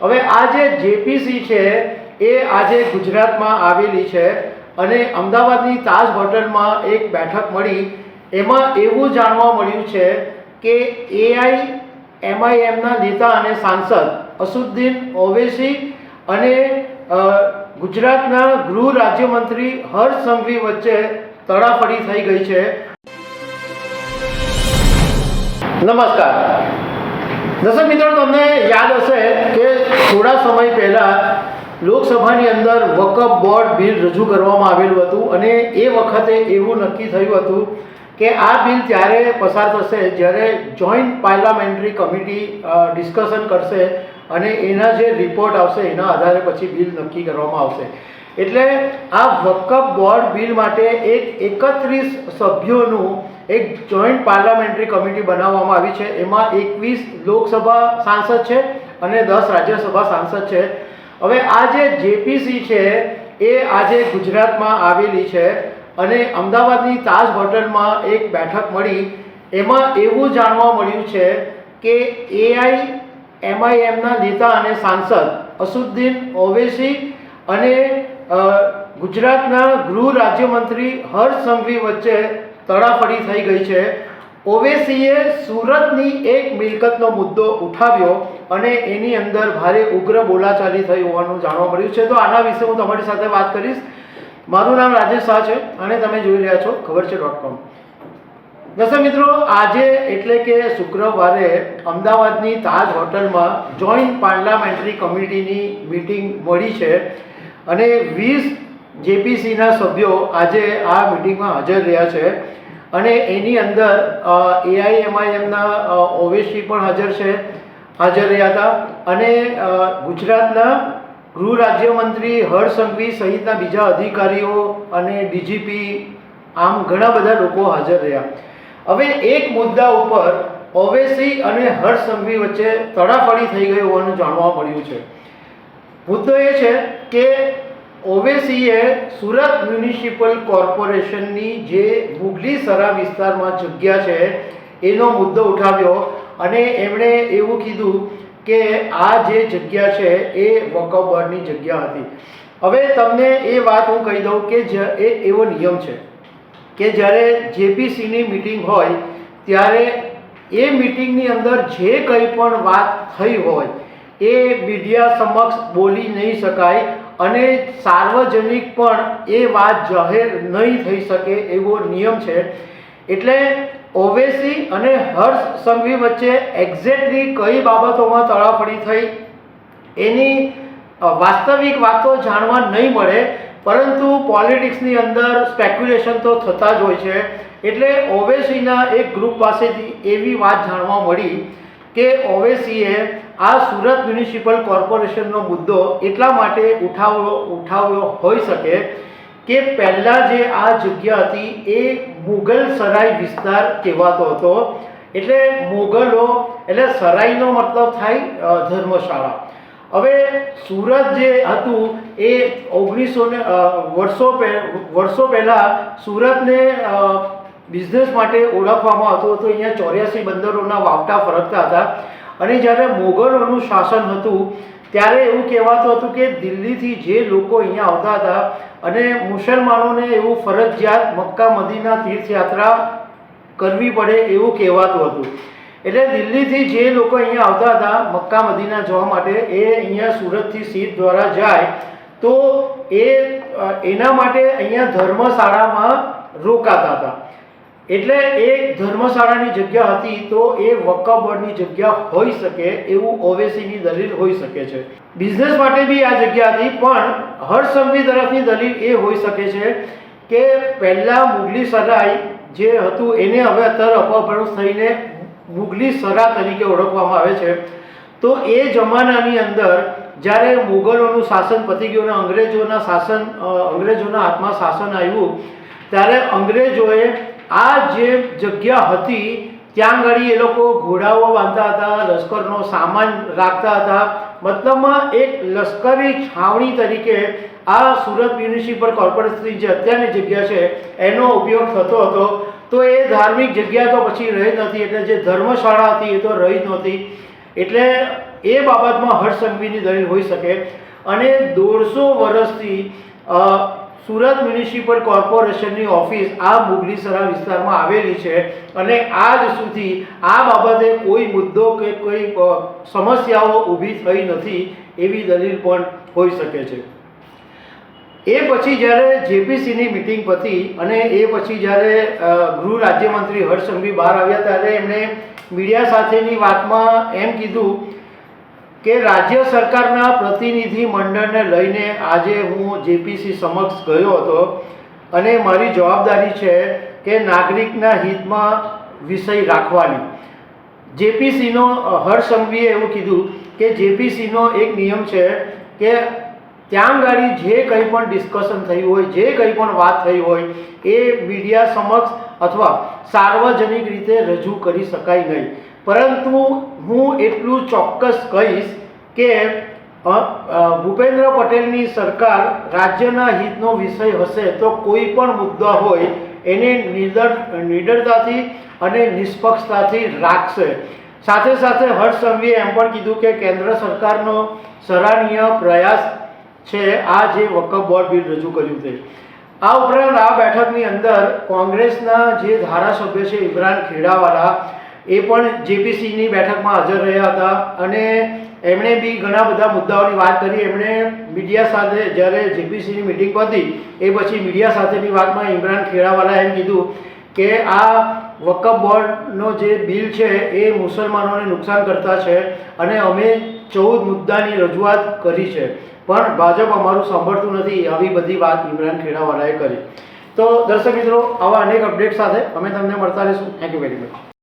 હવે આ જે જેપીસી છે, એ આજે ગુજરાતમાં આવેલી છે અને અમદાવાદની તાજ હોટલમાં એક બેઠક મળી. એમાં એવું જાણવા મળ્યું છે કે એઆઈ એમઆઈએમના નેતા અને સાંસદ અસુદ્દીન ઓવેસી અને ગુજરાતના ગૃહ રાજ્યમંત્રી હર્ષ સંઘવી વચ્ચે તડાફડી થઈ ગઈ છે. નમસ્કાર. દર્શક મિત્રો, તમને યાદ હશે કે થોડા સમય પહેલાં લોકસભાની અંદર વકફ બોર્ડ બિલ રજૂ કરવામાં આવેલું હતું અને એ વખતે એવું નક્કી થયું હતું કે આ બિલ ત્યારે પસાર થશે જ્યારે જોઈન્ટ પાર્લામેન્ટરી કમિટી ડિસ્કશન કરશે અને એના જે રિપોર્ટ આવશે એના આધારે પછી બિલ નક્કી કરવામાં આવશે. એટલે આ વકફ બોર્ડ બિલ માટે એક એકત્રીસ સભ્યોનું એક જોઈન્ટ પાર્લામેન્ટરી કમિટી બનાવવામાં આવી છે. એમાં એકવીસ લોકસભા સાંસદ છે. અને દસ રાજ્યસભા સાંસદ છે. હવે આ જે જેપીસી છે, એ આજે ગુજરાતમાં આવેલી છે અને અમદાવાદની તાજ હોટલમાં એક બેઠક મળી. એમાં એવું જાણવા મળ્યું છે કે એઆઈ એમઆઈએમના નેતા અને સાંસદ અસુદ્દીન ઓવેસી અને ગુજરાતના ગૃહ રાજ્યમંત્રી હર્ષ સંઘવી વચ્ચે તડાફડી થઈ ગઈ છે. ઓવેસીએ સુરતની એક મિલકતનો મુદ્દો ઉઠાવ્યો અને એની અંદર ભારે ઉગ્ર બોલાચાલી થઈ હોવાનું જાણવા મળ્યું છે. તો આના વિશે હું તમારી સાથે વાત કરીશ. મારું નામ રાજેશ શાહ છે અને તમે જોઈ રહ્યા છો ખબર છે ડોટ કોમ. દર્શક મિત્રો, આજે એટલે કે શુક્રવારે અમદાવાદની તાજ હોટલમાં જોઈન્ટ પાર્લામેન્ટરી કમિટીની મિટિંગ મળી છે અને વીસ જેપીસીના સભ્યો આજે આ મિટિંગમાં હાજર રહ્યા છે. અને એની અંદર એઆઈએમઆઈએમના ઓવેસી પણ હાજર છે, હાજર રહ્યા હતા. અને ગુજરાતના ગૃહ રાજ્યમંત્રી હર્ષ સહિતના બીજા અધિકારીઓ અને ડીજીપી આમ ઘણા બધા લોકો હાજર રહ્યા. હવે એક મુદ્દા ઉપર ઓવેસી અને હર્ષ વચ્ચે તડાફડી થઈ ગઈ હોવાનું જાણવા મળ્યું છે. મુદ્દો એ છે કે ઓવેસીએ સુરત મ્યુનિસિપલ કોર્પોરેશનની જે મુગલી સરા વિસ્તારમાં જગ્યા છે, એનો મુદ્દો ઉઠાવ્યો અને એમણે એવું કીધું કે આ જે જગ્યા છે, એ વકફ જગ્યા હતી. હવે તમને એ વાત હું કહી દઉં કે એક એવો નિયમ છે કે જ્યારે જેપીસીની મિટિંગ હોય, ત્યારે એ મિટિંગની અંદર જે કંઈ પણ વાત થઈ હોય, એ મીડિયા સમક્ષ બોલી નહીં શકાય અને સાર્વજનિક પણ એ વાત જાહેર નહીં થઈ શકે એવો નિયમ છે. એટલે ઓવેસી અને હર્ષ સંઘવી વચ્ચે એક્ઝેક્ટલી કઈ બાબતોમાં તડાફડી થઈ એની વાસ્તવિક વાતો જાણવા નહીં મળે, પરંતુ પોલિટિક્સની અંદર સ્પેક્યુલેશન તો થતા જ હોય છે. એટલે ઓવેસીના એક ગ્રુપ પાસેથી એવી વાત જાણવા મળી કે ઓવેસીએ આ સુરત મ્યુનિસિપલ કોર્પોરેશનનો મુદ્દો એટલા માટે ઉઠાવ્યો ઉઠાવ્યો હોઈ શકે કે પહેલાં જે આ જગ્યા હતી એ મુગલ સરાય વિસ્તાર કહેવાતો હતો. એટલે મુગલો, એટલે સરાયનો મતલબ થાય ધર્મશાળા. હવે સુરત જે હતું એ ઓગણીસો ને વર્ષો વર્ષો પહેલાં સુરતને બિઝનેસ માટે ઓળખવામાં આવતું હતું. અહીંયા ચોર્યાસી બંદરોના વાવટા ફરકતા હતા. અને જ્યારે મોગલોનું શાસન હતું, ત્યારે એવું કહેવાતું હતું કે દિલ્હીથી જે લોકો અહીંયા આવતા હતા અને મુસલમાનોને એવું ફરજિયાત મક્કા મદીના તીર્થયાત્રા કરવી પડે એવું કહેવાતું હતું. એટલે દિલ્હીથી જે લોકો અહીંયા આવતા હતા મક્કા મદીના જવા માટે, એ અહીંયા સુરતથી સીટ દ્વારા જાય, તો એ એના માટે અહીંયા ધર્મશાળામાં રોકાતા હતા. એટલે એ ધર્મશાળાની જગ્યા હતી તો એ બોર્ડની જગ્યા હોઈ શકે એવું ઓવેસીની દલીલ હોઈ શકે છે. બિઝનેસ માટે બી આ જગ્યા હતી, પણ હર્ષ તરફની દલીલ એ હોઈ શકે છે કે પહેલાં મુગલી સરાય જે હતું એને હવે અત્યારે અપભ્રંશ થઈને મુગલી સરા તરીકે ઓળખવામાં આવે છે. તો એ જમાનાની અંદર જ્યારે મુગલોનું શાસન પતી ગયું અને અંગ્રેજોના શાસન અંગ્રેજોના હાથમાં શાસન આવ્યું, ત્યારે અંગ્રેજોએ આ જે જગ્યા હતી, ત્યાં આગળ એ લોકો ઘોડાઓ બાંધતા હતા, લશ્કરનો સામાન રાખતા હતા. મતલબમાં એક લશ્કરી છાવણી તરીકે આ સુરત મ્યુનિસિપલ કોર્પોરેશનની જે અત્યારની જગ્યા છે, એનો ઉપયોગ થતો હતો. તો એ ધાર્મિક જગ્યા તો પછી રહી નથી, એટલે જે ધર્મશાળા હતી એ તો રહી નહોતી. એટલે એ બાબતમાં હર્ષ સંઘવીની દલીલ હોઈ શકે. અને દોઢસો વર્ષથી સુરત મ્યુનિસિપલ કોર્પોરેશનની ઓફિસ આ મુગલીસરા વિસ્તારમાં આવેલી છે અને આજ સુધી આ બાબતે કોઈ મુદ્દો કે કોઈ સમસ્યાઓ ઊભી થઈ નથી એવી દલીલ પણ હોઈ શકે છે. એ પછી જ્યારે જેપીસીની મિટિંગ પતી અને એ પછી જ્યારે ગૃહ રાજ્યમંત્રી હર્ષ સંઘવી બહાર આવ્યા ત્યારે એમણે મીડિયા સાથેની વાતમાં એમ કીધું કે રાજ્ય સરકારના પ્રતિનિધિ મંડળને લઈને આજે હું જેપીસી સમક્ષ ગયો હતો અને મારી જવાબદારી છે કે નાગરિકના હિતમાં વિષય રાખવાની. જેપીસીનો હર્ષંભીએ એવું કીધું કે જેપીસીનો એક નિયમ છે કે ત્યાં ગાડી જે કંઈ પણ ડિસ્કશન થયું હોય, જે કંઈ પણ વાત થઈ હોય, એ મીડિયા સમક્ષ અથવા સાર્વજનિક રીતે રજૂ કરી શકાય નહીં. પરંતુ હું એટલું ચોક્કસ કહીશ કે ભૂપેન્દ્ર પટેલની સરકાર રાજ્યના હિતનો વિષય હશે તો કોઈ પણ મુદ્દા હોય એને નિડર નિડરતાથી અને નિષ્પક્ષતાથી રાખશે. સાથે સાથે હર્ષ સંઘવીએ એમ પણ કીધું કે કેન્દ્ર સરકારનો સરાહનીય પ્રયાસ છે, આ જે વકફ બોર્ડ બિલ રજૂ કર્યું છે. આ ઉપરાંત આ બેઠકની અંદર કોંગ્રેસના જે ધારાસભ્ય છે ઇમરાન ખેડાવાલા એ પણ જેપીસીની બેઠકમાં હાજર રહ્યા હતા અને એમણે બી ઘણા બધા મુદ્દાઓની વાત કરી. એમણે મીડિયા સાથે જ્યારે જેપીસીની મિટિંગ પતી, એ પછી મીડિયા સાથેની વાતમાં ઇમરાન ખેડાવાલાએ એમ કીધું કે આ વકફ બોર્ડનો જે બિલ છે એ મુસલમાનોને નુકસાન કરતા છે અને અમે ચૌદ મુદ્દાની રજૂઆત કરી છે. પણ ભાજપ અમારું સાંભળતું નથી, આવી બધી વાત ઇમરાન ખેડાવાલાએ કરી. તો દર્શક મિત્રો, આવા અનેક અપડેટ સાથે અમે તમને મળતા રહીશું. Thank you very much